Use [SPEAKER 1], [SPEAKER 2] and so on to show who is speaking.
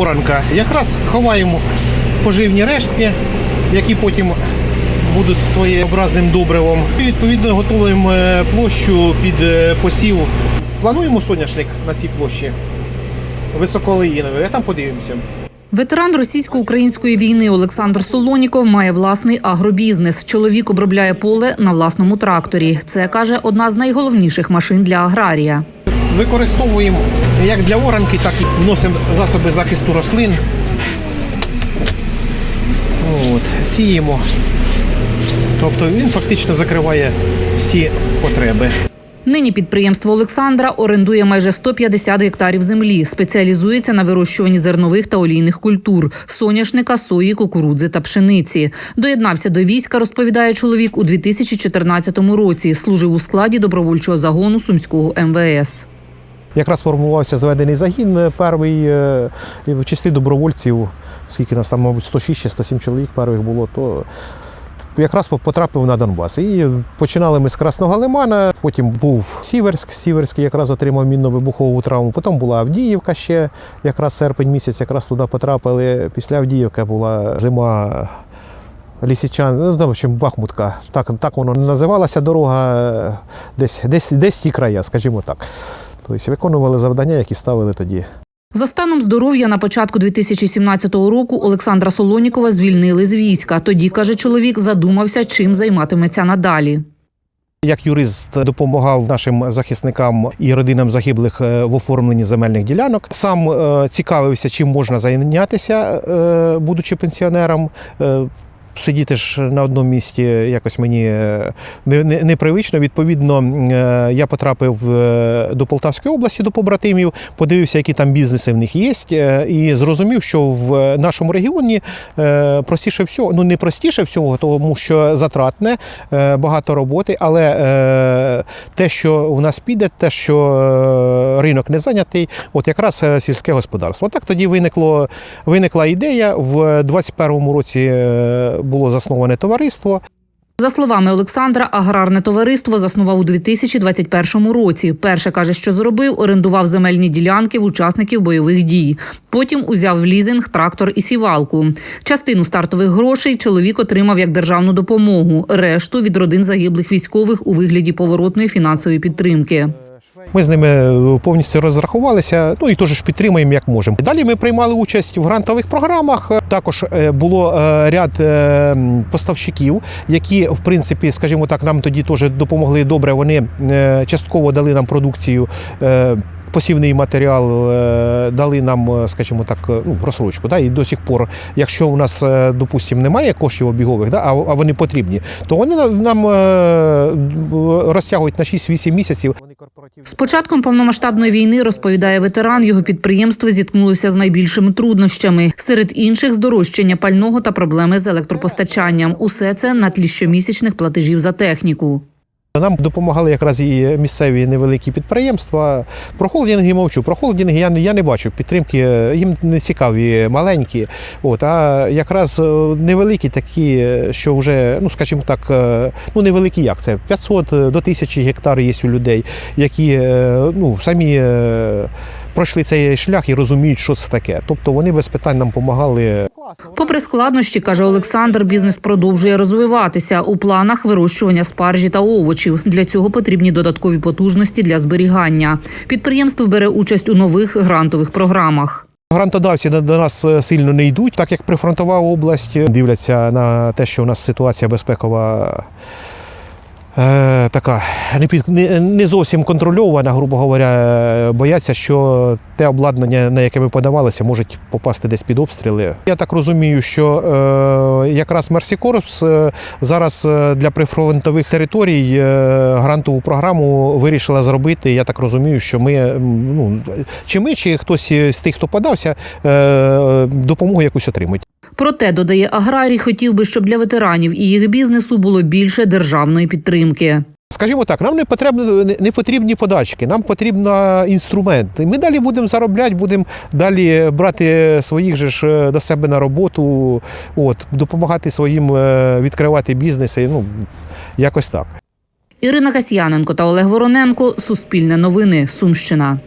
[SPEAKER 1] оранка. Якраз ховаємо поживні рештки, які потім будуть своєобразним добривом. І, відповідно, готуємо е, площу під е, посів. Плануємо соняшник на цій площі високолеїновий, а там подивимося.
[SPEAKER 2] Ветеран російсько-української війни Олександр Солоніков має власний агробізнес. Чоловік обробляє поле на власному тракторі. Це каже одна з найголовніших машин для аграрія.
[SPEAKER 1] Використовуємо як для оранки, так і вносимо засоби захисту рослин. От, сіємо. Тобто він фактично закриває всі потреби.
[SPEAKER 2] Нині підприємство Олександра орендує майже 150 гектарів землі. Спеціалізується на вирощуванні зернових та олійних культур соняшника, сої, кукурудзи та пшениці. Доєднався до війська, розповідає чоловік у 2014 році. Служив у складі добровольчого загону сумського МВС.
[SPEAKER 1] Якраз формувався зведений загін е, перший е, в числі добровольців, скільки нас там, мабуть, 106 чи 107 чоловік перших було, то якраз потрапив на Донбас. І починали ми з Красного Лимана, потім був Сіверськ, Сіверський якраз отримав мінно-вибухову травму. Потім була Авдіївка ще, якраз серпень місяць, якраз туди потрапили. Після Авдіївки була зима. Лісічан, ну там в общем, Бахмутка, так, так воно називалася дорога, е, десь, десь, десь ті края, скажімо так. Тобто виконували завдання, які ставили тоді.
[SPEAKER 2] За станом здоров'я на початку 2017 року Олександра Солонікова звільнили з війська. Тоді, каже чоловік, задумався, чим займатиметься надалі.
[SPEAKER 1] Як юрист допомагав нашим захисникам і родинам загиблих е, в оформленні земельних ділянок. Сам е, цікавився, чим можна зайнятися, е, будучи пенсіонером. Сидіти ж на одному місці якось мені е, не- не- непривично. Відповідно, е, я потрапив е, до Полтавської області до побратимів, подивився, які там бізнеси в них є, і зрозумів, що в нашому регіоні простіше всього, ну не простіше всього, тому що затратне, багато роботи, але те, що у нас піде, те, що ринок не зайнятий, от якраз сільське господарство. Так тоді виникло, виникла ідея. В 21-му році було засноване товариство.
[SPEAKER 2] За словами Олександра, аграрне товариство заснував у 2021 році. Перше каже, що зробив, орендував земельні ділянки в учасників бойових дій. Потім узяв в лізинг трактор і сівалку. Частину стартових грошей чоловік отримав як державну допомогу, решту від родин загиблих військових у вигляді поворотної фінансової підтримки.
[SPEAKER 1] Ми з ними е, повністю розрахувалися, ну і теж підтримуємо як можемо. Далі ми приймали участь в грантових програмах. Також е, було е, ряд е, поставщиків, які, в принципі, скажімо так, нам тоді теж допомогли добре. Вони е, частково дали нам продукцію. Посівний матеріал е, дали нам, е, скажімо так, е, ну, розсрочку. Да? І до сих пор, якщо у нас, допустимо, немає коштів обігових, да? а, вони потрібні, то вони нам- розтягують на 6-8 місяців.
[SPEAKER 2] З початком повномасштабної війни розповідає ветеран, його підприємство зіткнулося з найбільшими труднощами. Серед інших здорожчання пального та проблеми з електропостачанням. Усе це на тлі щомісячних платежів за техніку.
[SPEAKER 1] Нам допомагали якраз і місцеві невеликі підприємства. Про холдинги мовчу. Про холдинги я, не- я не бачу підтримки. Їм не цікаві маленькі. От, а якраз е, невеликі такі, що вже, ну скажімо так, е, ну невеликі як це 500 до 1000 гектар є у людей, які е, ну, самі е, пройшли цей шлях і розуміють, що це таке. Тобто вони без питань нам допомагали.
[SPEAKER 2] Попри складнощі, каже Олександр, бізнес продовжує розвиватися у планах вирощування спаржі та овочів. Для цього потрібні додаткові потужності для зберігання. Підприємство бере участь у нових грантових програмах.
[SPEAKER 1] Грантодавці до до нас е, сильно не йдуть, так як прифронтова область дивляться на те, що у нас ситуація безпекова. Е, така не, під, не, не зовсім контрольована, грубо говоря, е, бояться, що те обладнання, на яке ми подавалися, можуть попасти десь під обстріли. Я так розумію, що е, якраз Мерсікорпс е, зараз е, для прифронтових територій е, грантову програму вирішила зробити. Я так розумію, що ми ну, чи ми, чи хтось з тих, хто подався, е, допомогу якусь отримують.
[SPEAKER 2] Проте додає аграрій, хотів би, щоб для ветеранів і їх бізнесу було більше державної підтримки.
[SPEAKER 1] Скажімо так, нам не потрібні, не потрібні подачки, нам потрібен інструмент. І Ми далі будемо заробляти, будемо далі брати своїх же ж е, до себе на роботу, от, допомагати своїм е, відкривати бізнеси. Ну, якось так.
[SPEAKER 2] Ірина Касьяненко та Олег Вороненко. Суспільне новини. Сумщина.